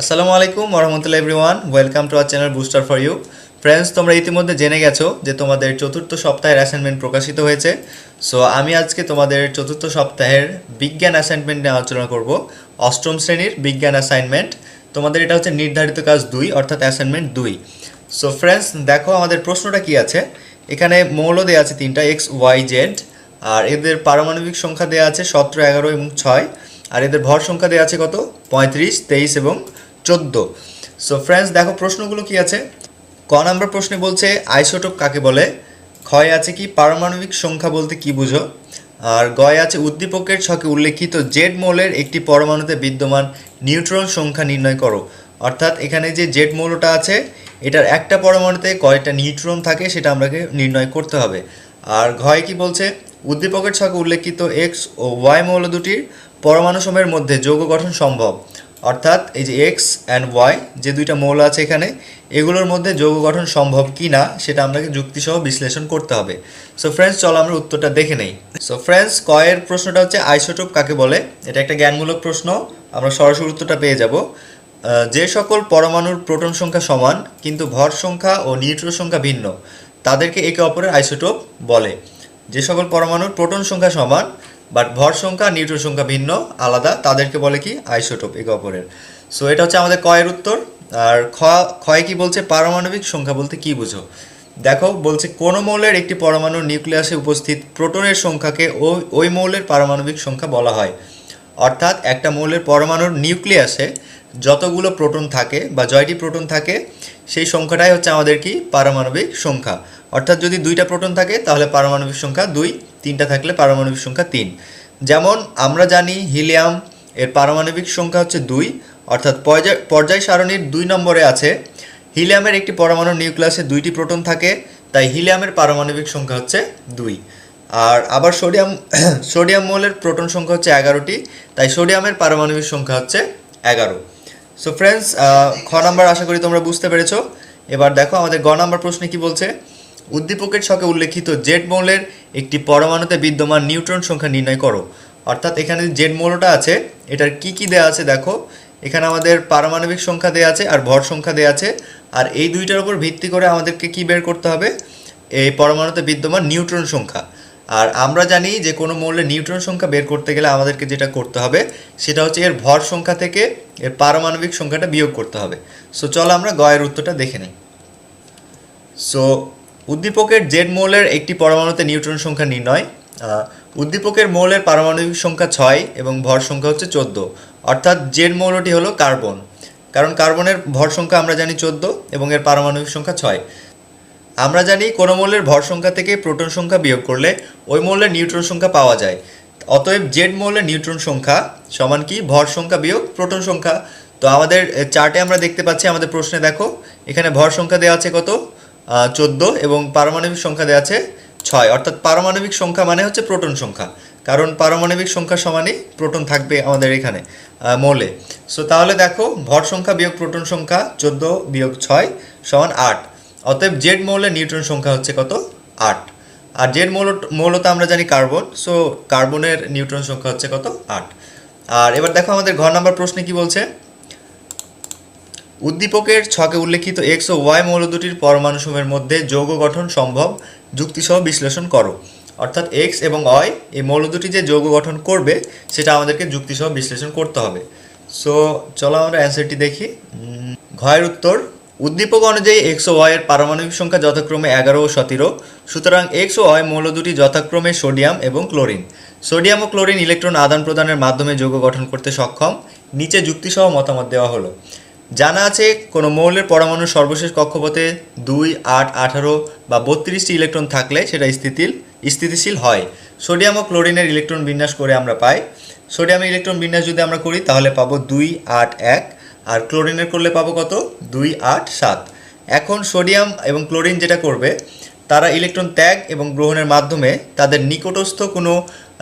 আসসালামু আলাইকুম রহমতুল্লাহ everyone welcome to our channel booster for you friends তোমরা ইতিমধ্যে জেনে গেছো যে তোমাদের চতুর্থ সপ্তাহের অ্যাসাইনমেন্ট প্রকাশিত হয়েছে। সো আমি আজকে তোমাদের চতুর্থ সপ্তাহের বিজ্ঞান অ্যাসাইনমেন্ট নিয়ে আলোচনা করব। অষ্টম শ্রেণির বিজ্ঞান অ্যাসাইনমেন্ট তোমাদের এটা হচ্ছে নির্ধারিত কাজ দুই, অর্থাৎ অ্যাসাইনমেন্ট দুই। সো ফ্রেন্ডস দেখো আমাদের প্রশ্নটা কি আছে? এখানে মৌল দেওয়া আছে তিনটা এক্স ওয়াই জেড আর এদের পারমাণবিক সংখ্যা দেওয়া আছে সতেরো, এগারো এবং ছয়। আর এদের ভর সংখ্যা দেওয়া আছে কত? পঁয়ত্রিশ, তেইশ এবং চোদ্দ। সো ফ্রেন্ডস দেখো প্রশ্নগুলো কি আছে? ক নাম্বার প্রশ্নে বলছে, আইসোটোপ কাকে বলে? ক্ষয় আছে কি? পারমাণবিক সংখ্যা বলতে কি বুঝো? আর গয় আছে, উদ্দীপকের ছকে উল্লেখিত জেড মৌলের একটি পরমাণুতে বিদ্যমান নিউট্রন সংখ্যা নির্ণয় করো। অর্থাৎ এখানে যে জেড মৌলটা আছে, এটার একটা পরমাণুতে কয়টা নিউট্রন থাকে সেটা আমাকে নির্ণয় করতে হবে। আর ঘয় কি বলছে? উদ্দীপকের ছকে উল্লেখিত এক্স ও ওয়াই মৌল দুটির পরমাণু সময়ের মধ্যে যৌগ গঠন সম্ভব। অর্থাৎ এই যে এক্স অ্যান্ড ওয়াই যে দুইটা মৌল আছে এখানে, এগুলোর মধ্যে যৌগ গঠন সম্ভব কি না সেটা আমাকে যুক্তিসহ বিশ্লেষণ করতে হবে। সো ফ্রেন্ডস চলো আমরা উত্তরটা দেখে নেই। সো ফ্রেন্ডস কয়ের প্রশ্নটা হচ্ছে আইসোটোপ কাকে বলে? এটা একটা জ্ঞানমূলক প্রশ্ন, আমরা সরাসরি উত্তরটা পেয়ে যাব। যে সকল পরমাণুর প্রোটন সংখ্যা সমান, কিন্তু ভর সংখ্যা ও নিউট্রন সংখ্যা ভিন্ন, তাদেরকে একে অপরের আইসোটোপ বলে। যে সকল পরমাণুর প্রোটন সংখ্যা সমান বাট ভর সংখ্যা নিউট্রন সংখ্যা ভিন্ন, আলাদা। তাদেরকে বলে কি? আইসোটোপ একে অপরের। সো এটা হচ্ছে আমাদের কয়ের উত্তর। আর ক্ষয় কি বলছে? পারমাণবিক সংখ্যা বলতে কি বুঝো? দেখো, বলছে কোন মৌলের একটি পরমাণু নিউক্লিয়াসে উপস্থিত প্রোটনের সংখ্যাকে ওই ওই মৌলের পারমাণবিক সংখ্যা বলা হয়। অর্থাৎ একটা মৌলের পরমাণুর নিউক্লিয়াসে যতগুলো প্রোটন থাকে বা জয়টি প্রোটন থাকে, সেই সংখ্যাটাই হচ্ছে আমাদের কি? পারমাণবিক সংখ্যা। অর্থাৎ যদি দুইটা প্রোটন থাকে, তাহলে পারমাণবিক সংখ্যা দুই, তিনটা থাকলে পারমাণবিক সংখ্যা তিন। যেমন আমরা জানি হিলিয়াম, এর পারমাণবিক সংখ্যা হচ্ছে দুই, অর্থাৎ পর্যায় পর্যায় সারণীর দুই নম্বরে আছে, হিলিয়ামের একটি পরমাণুর নিউক্লিয়াসে দুইটি প্রোটন থাকে, তাই হিলিয়ামের পারমাণবিক সংখ্যা হচ্ছে দুই। আর আবার সোডিয়াম সোডিয়াম মৌলের প্রোটন সংখ্যা হচ্ছে এগারোটি, তাই সোডিয়ামের পারমাণবিক সংখ্যা হচ্ছে এগারো। সো ফ্রেন্ডস খ নাম্বার আশা করি তোমরা বুঝতে পেরেছ। এবার দেখো আমাদের গ নাম্বার প্রশ্নে কি বলছে? উদ্দীপকের ছকে উল্লেখিত জেড মৌলের একটি পরমাণুতে বিদ্যমান নিউট্রন সংখ্যা নির্ণয় করো। অর্থাৎ এখানে জেড মৌলটা আছে, এটার কি কি দেয়া আছে দেখো। এখানে আমাদের পারমাণবিক সংখ্যা দেয়া আছে আর ভর সংখ্যা দেয়া আছে। আর এই দুইটার উপর ভিত্তি করে আমাদেরকে কি বের করতে হবে? এই পরমাণুতে বিদ্যমান নিউট্রন সংখ্যা। আর আমরা জানি যে কোনো মৌলের নিউট্রন সংখ্যা বের করতে গেলে আমাদেরকে যেটা করতে হবে, সেটা হচ্ছে এর ভর সংখ্যা থেকে এর পারমাণবিক সংখ্যাটা বিয়োগ করতে হবে। সো চলো আমরা গয়ের উত্তরটা দেখে নিই। সো উদ্দীপকের জেড মৌলের একটি পরমাণুতে নিউট্রন সংখ্যা নির্ণয়। উদ্দীপকের মৌলের পারমাণবিক সংখ্যা ছয় এবং ভর সংখ্যা হচ্ছে চোদ্দ। অর্থাৎ জেড মৌলটি হলো কার্বন। কারণ কার্বনের ভর সংখ্যা আমরা জানি চোদ্দ এবং এর পারমাণবিক সংখ্যা ছয়। আমরা জানি কোনো মৌলের ভর সংখ্যা থেকে প্রোটন সংখ্যা বিয়োগ করলে ওই মৌলের নিউট্রন সংখ্যা পাওয়া যায়। অতএব জেড মৌলের নিউট্রন সংখ্যা সমান কি? ভর সংখ্যা বিয়োগ প্রোটন সংখ্যা। তো আমাদের চার্টে আমরা দেখতে পাচ্ছি, আমাদের প্রশ্নে দেখো, এখানে ভর সংখ্যা দেওয়া আছে কত? চোদ্দ এবং পারমাণবিক সংখ্যা দেওয়া আছে ছয়। অর্থাৎ পারমাণবিক সংখ্যা মানে হচ্ছে প্রোটন সংখ্যা। কারণ পারমাণবিক সংখ্যা সমানই প্রোটন থাকবে আমাদের এখানে মৌলে। সো তাহলে দেখো, ভর সংখ্যা বিয়োগ প্রোটন সংখ্যা, চোদ্দ বিয়োগ ছয় সমান আট। অতএব জেড মৌলের নিউট্রন সংখ্যা হচ্ছে কত? আট। আর জেড মৌল, মৌলত আমরা জানি কার্বন সো কার্বনের নিউট্রন সংখ্যা হচ্ছে কত? আট। আর এবার দেখো আমাদের ঘর নাম্বার প্রশ্নে কি বলছে? উদ্দীপকের ছকে উল্লেখিত এক্স ও ওয়াই মৌল দুটির পরমাণুসমূহের মধ্যে যৌগ গঠন সম্ভব। যুক্তিসহ বিশ্লেষণ করো। অর্থাৎ এক্স এবং ওয়াই এই মৌল দুটি যে যৌগ গঠন করবে, সেটা আমাদেরকে যুক্তিসহ বিশ্লেষণ করতে হবে। সো চলো আমরা অ্যান্সারটি দেখি। ঘয়ের উত্তর উদ্দীপক অনুযায়ী এক্স ও ওয়াই এর পারমাণবিক সংখ্যা যথাক্রমে এগারো ও সতেরো, সুতরাং এক্স ওয়াই মৌল দুটি যথাক্রমে সোডিয়াম এবং ক্লোরিন। সোডিয়াম ও ক্লোরিন ইলেকট্রন আদান প্রদানের মাধ্যমে যৌগ গঠন করতে সক্ষম। নিচে যুক্তিসহ মতামত দেওয়া হলো। জানা আছে, কোনো মৌলের পরমাণুর সর্বশেষ কক্ষপথে দুই, আট, আঠারো বা বত্রিশটি ইলেকট্রন থাকলে সেটা স্থিতিল, স্থিতিশীল হয়। সোডিয়াম ও ক্লোরিনের ইলেকট্রন বিন্যাস করে আমরা পাই। সোডিয়ামের ইলেকট্রন বিন্যাস যদি আমরা করি, তাহলে পাবো দুই, আট, এক। আর ক্লোরিনের করলে পাবো কত? দুই, আট, সাত। এখন সোডিয়াম এবং ক্লোরিন যেটা করবে, তারা ইলেকট্রন ত্যাগ এবং গ্রহণের মাধ্যমে তাদের নিকটস্থ কোনো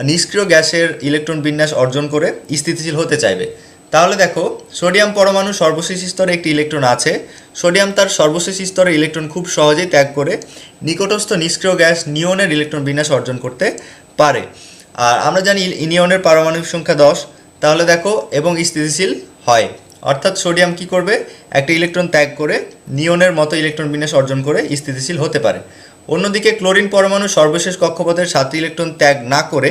নিষ্ক্রিয় গ্যাসের ইলেকট্রন বিন্যাস অর্জন করে স্থিতিশীল হতে চাইবে। তাহলে দেখো, সোডিয়াম পরমাণু সর্বশেষ স্তরে একটি ইলেকট্রন আছে। সোডিয়াম তার সর্বশেষ স্তরে ইলেকট্রন খুব সহজেই ত্যাগ করে নিকটস্থ নিষ্ক্রিয় গ্যাস নিয়নের ইলেকট্রন বিন্যাস অর্জন করতে পারে। আর আমরা জানি ইনিয়নের পারমাণবিক সংখ্যা দশ। তাহলে দেখো, এবং স্থিতিশীল হয়। অর্থাৎ সোডিয়াম কি করবে? একটা ইলেকট্রন ত্যাগ করে নিয়নের মতো ইলেকট্রন বিন্যাস অর্জন করে স্থিতিশীল হতে পারে। অন্যদিকে ক্লোরিন পরমাণু সর্বশেষ কক্ষপথের সাতটি ইলেকট্রন ত্যাগ না করে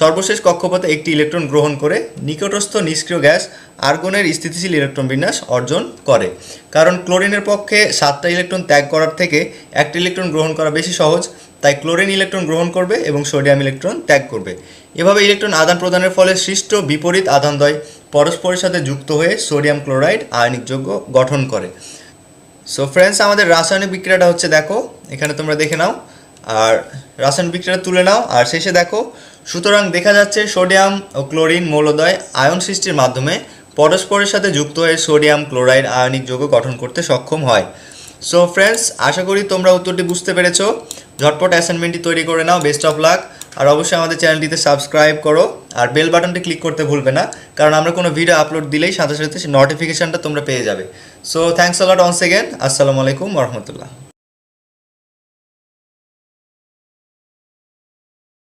সর্বশেষ কক্ষপথে একটি ইলেকট্রন গ্রহণ করে নিকটস্থ নিষ্ক্রিয় গ্যাস আর্গনের স্থিতিশীল ইলেকট্রন বিন্যাস অর্জন করে। কারণ ক্লোরিনের পক্ষে সাতটা ইলেকট্রন ত্যাগ করার থেকে একটা ইলেকট্রন গ্রহণ করা বেশি সহজ। তাই ক্লোরিন ইলেকট্রন গ্রহণ করবে এবং সোডিয়াম ইলেকট্রন ত্যাগ করবে। এভাবে ইলেকট্রন আদান প্রদানের ফলে সৃষ্ট বিপরীত আধানদ্বয় পরস্পরের সাথে যুক্ত হয়ে সোডিয়াম ক্লোরাইড আয়নিক যৌগ গঠন করে। সো ফ্রেন্ডস আমাদের রাসায়নিক বিক্রিয়াটা হচ্ছে দেখো, এখানে তোমরা দেখে নাও, আর রাসায়নিক বিক্রিয়াটা তুলে নাও, আর শেষে দেখো, সুতরাং দেখা যাচ্ছে সোডিয়াম ও ক্লোরিন মৌলদ্বয় আয়ন সৃষ্টির মাধ্যমে পরস্পরের সাথে যুক্ত হয়ে সোডিয়াম ক্লোরাইড আয়নিক যৌগ গঠন করতে সক্ষম হয়। সো ফ্রেন্ডস আশা করি তোমরা উত্তরটি বুঝতে পেরেছ। ঝটপট অ্যাসাইনমেন্টটি তৈরি করে নাও বেস্ট অফ লাক আর অবশ্যই আমাদের চ্যানেলটিতে সাবস্ক্রাইব করো। আর বেল বাটনটি ক্লিক করতে ভুলবে না, কারণ আমরা কোনো ভিডিও আপলোড দিলেই সাথে সাথে নোটিফিকেশনটা তোমরা পেয়ে যাবে। So thanks a lot once again আসসালামু আলাইকুম রহমতুল্লাহ।